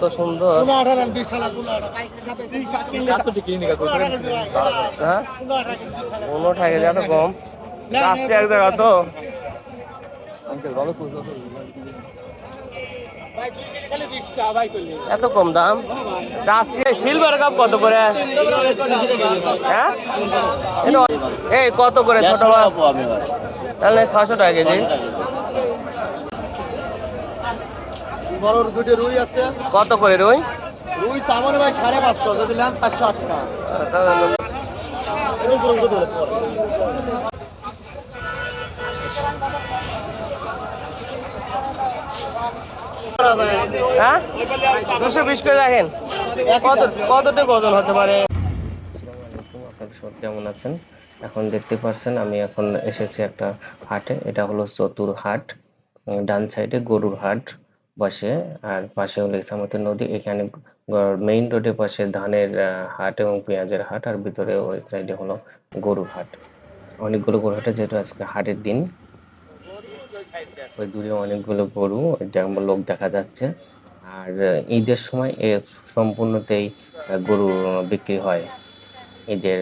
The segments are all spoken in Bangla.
তো সুন্দর। হ্যাঁ? উনষাট কেজি এত কম। যাচ্ছে এক জায়গা তো। এত কম দাম? যাচ্ছি সিলভার কাপ কত করে? হ্যাঁ? এই কত করে ছোট মাছ তাহলে ছশো টাকা কেজি। বড় দুটো রুই আছে। কত করে রুই? রুই চামন ভাই সাড়ে পাঁচশো যদি নেন চারশো আশি টাকা। হ্যাঁ? দুশো বিশ করে রাখেন। কত কতটুকু ওজন হতে পারে? আপনারা সব কেমন আছেন? এখন দেখতে পাচ্ছেন আমি এখন এসেছি একটা হাটে। এটা হলো চতুর হাট ডান সাইডে গরুর হাট। বসে, আর পাশে হলো ইসামতি নদী, এখানে মেইন রোডের পাশে ধানের হাট এবং পেঁয়াজের হাট, আর ভিতরে ওই সাইডে হলো গরুর হাট। অনেকগুলো গরুর হাটে যেহেতু আজকে হাটের দিন, ওই দূরে অনেকগুলো গরু লোক দেখা যাচ্ছে। আর ঈদের সময় এ সম্পূর্ণতেই গরু বিক্রি হয় ঈদের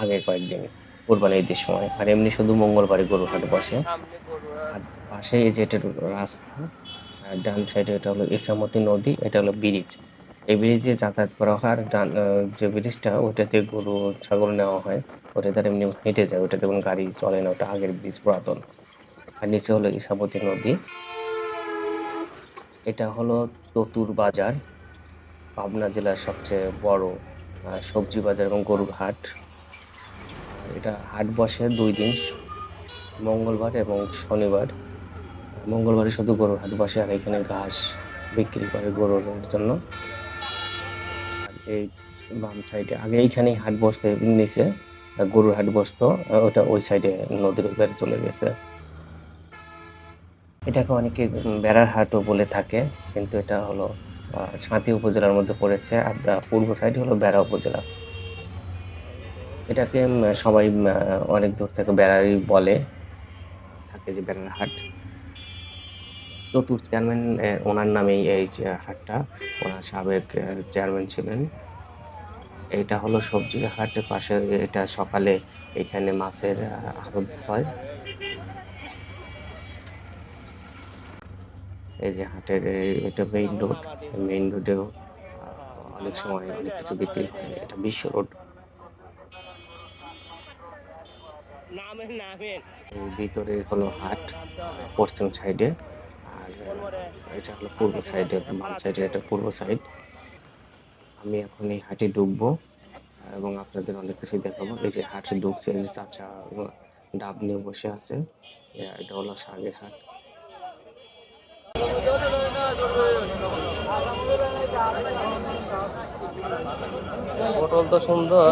আগে কয়েকদিন কোরবানি ঈদের সময়। আর এমনি শুধু মঙ্গলবারে গরু হাট বসে। আর পাশে এই যে এটা রাস্তা আর ডান সাইডে এটা হলো ইসামতি নদী, এটা হলো ব্রিজ এই ব্রিজে যাতায়াত করা হয় আর ডান যে ব্রিজটা ওইটাতে গরু, ছাগল নেওয়া হয়। ওটা তার এমনি হেঁটে যায়, ওটাতে কোনো গাড়ি চলে না, ওটা আগের ব্রিজ পুরাতন। আর নিচে হলো ইসামতি নদী। এটা হলো ততুর বাজার, পাবনা জেলার সবচেয়ে বড় সবজি বাজার এবং গরুর হাট। এটা হাট বসে দুই দিন, মঙ্গলবার এবং শনিবার। মঙ্গলবারে শুধু গরুর হাট বসে আর এখানে ঘাস বিক্রি করে গরুর জন্য। এই বাম সাইডে আগে এইখানেই হাট বসতে নিচে গরুর হাট বসতো ওটা ওই সাইডে নদীর ওই পারে চলে গেছে। এটাকে অনেকে বেড়ার হাটও বলে থাকে, কিন্তু এটা হলো সাঁতি উপজেলার মধ্যে পড়েছে, আর পূর্ব সাইড হলো বেড়া উপজেলা। এটাকে সবাই অনেক দূর থেকে বেড়ারই বলে, থাকে যে বেড়ার হাট। চতুর চেয়ারম্যান ওনার নামেই এই যে হাটটা ওনার সাবেক চেয়ারম্যান ছিলেন। এটা হলো সবজি হাটের পাশে এটা সকালে এখানে মাছের আড়ত হয়। এই যে হাটের এটা মেইন রোড মেইন রোডেও অনেক সময় অনেক কিছু বিক্রি হয় এটা বিশ্ব রোড ভিতরে হলো হাট পশ্চিম সাইডে আর এটা হলো পূর্ব সাইডে বাম সাইডে এটা পূর্ব সাইড আমি এখন এই হাটে ঢুকবো এবং আপনাদের অনেক কিছু দেখাবো। এই যে হাটে ঢুকছে এই যে চাচা ডাব নিয়ে বসে আছে। এটা হলো শাকের হাট। পটল তো সুন্দর।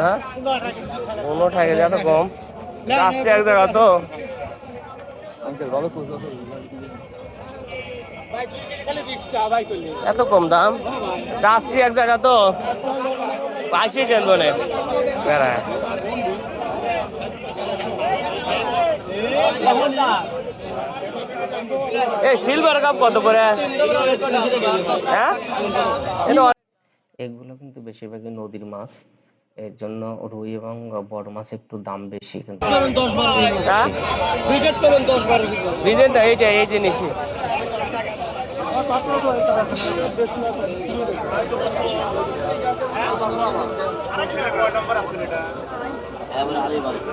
হ্যাঁ? এত কম। এক জায়গা তো। এত কম দাম? যাচ্ছি এক জায়গা তো। পাইছি টেনশনে বেড়ায় এই সিলভার কাপ কত করে? হ্যাঁ? এগুলো কিন্তু বেশিরভাগই নদীর মাছ। এর জন্য রুই এবং বড় মাছ একটু দাম বেশি কিন্তু হ্যাঁ রিজেন্টটা এইটা এই জিনিসই।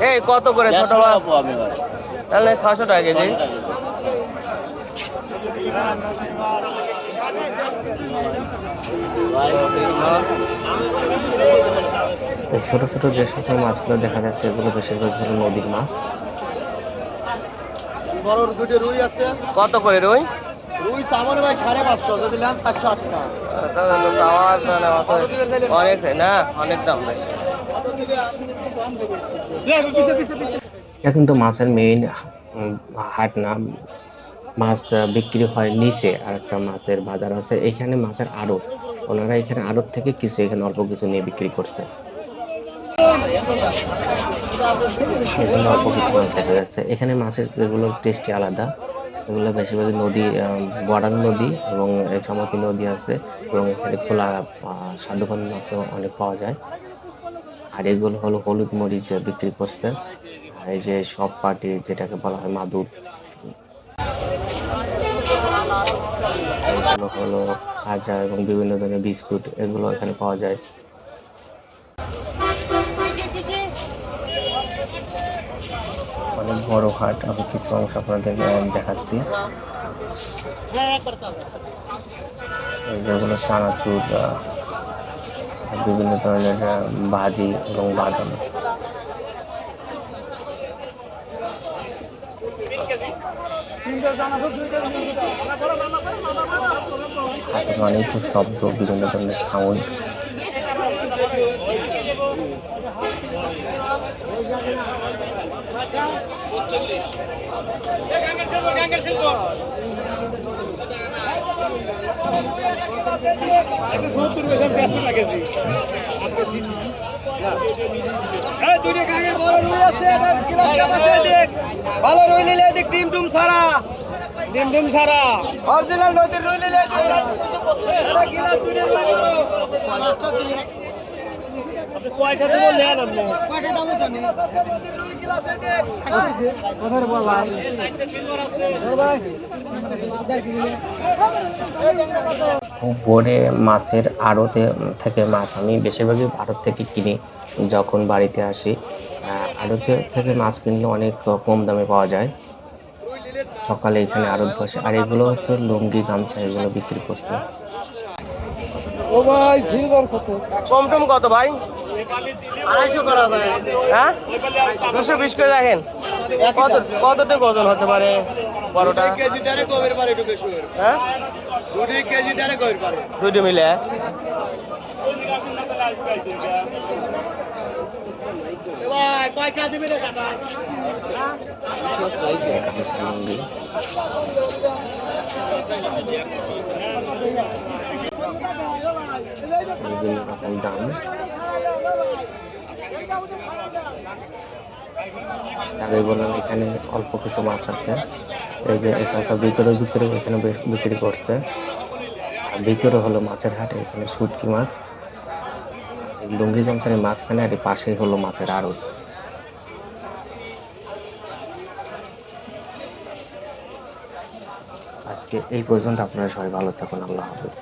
এই কত করে ছোট মাছ? তাহলে ছশো টাকা কেজি। এই ছোট ছোট যে সকল মাছগুলো দেখা যাচ্ছে এগুলো বেশিরভাগ হলো নদীর মাছ। বড় দুটো রুই আছে। কত করে রুই? রুই চামন ভাই সাড়ে পাঁচশো যদি নেন চারশো আশি টাকা। অনেক না? অনেক দাম বেশি। এটা কিন্তু মাছের মেইন হাট না। মাছ বিক্রি হয় নিচে আর একটা মাছের বাজার আছে। এখানে মাছের আড়ত। ওনারা এখানে আড়ত থেকে কিছু এখানে অল্প কিছু নিয়ে বিক্রি করছে। মাছ দেখা যাচ্ছে। এখানে মাছের এগুলোর টেস্টি আলাদা, এগুলো বেশিরভাগই নদী বড়ান নদী এবং চামাতি নদী আছে এবং এখানে খোলা সাধুপানি মাছও অনেক পাওয়া যায়। আর এগুলো হলো হলুদ মরিচ বিক্রি করছে। এই যে সব পার্টি যেটাকে বলা হয় মাদুর। এগুলো হলো খাজা এবং বিভিন্ন ধরনের বিস্কুট এগুলো এখানে পাওয়া যায়। অনেক বড় হাট, আমি কিছু অংশ আপনাদের দেখাচ্ছি। যেগুলো চানাচুর বিভিন্ন ধরনের ভাজি এবং বাদাম। অনেক শব্দ, বিভিন্ন ধরনের সাউন্ড ভালো রুই নিলে এদিক ডিম টুম সারা ডিম টুম সারা অরিজিনাল নদীর রুই গিলাস দুটো রুই ভোরে মাছের আড়তে থেকে মাছ আমি বেশিরভাগই আড়ত থেকে কিনি যখন বাড়িতে আসি। আড়তে থেকে মাছ কিনলে অনেক কম দামে পাওয়া যায়। সকালে এখানে আড়ত বসে। আর এগুলো হচ্ছে লুঙ্গি গামছা এগুলো বিক্রি করছে ও ভাই সিলভার কত? কম টম কত ভাই? হ্যাঁ? দুশো বিশ করে রাখেন। কত কতটুকু ওজন হতে পারে বড়টা? কেজি দারে কবের পারে একটু বেশি হ্যাঁ দুটি কেজি দারে কবের পারে দুটো মিলে? বিভিন্ন রকম দাম? আগে বললাম এখানে অল্প কিছু মাছ আছে। এই যে চাষা ভিতরে ভিতরে এখানে বিক্রি করছে। আর ভিতরে হলো মাছের হাট, এখানে শুটকি মাছ। লুঙ্গি গামছার মাঝখানে আর পাশেই হলো মাছের আড়ত। আজকে এই পর্যন্ত আপনারা সবাই ভালো থাকুন, আল্লাহ হাফেজ।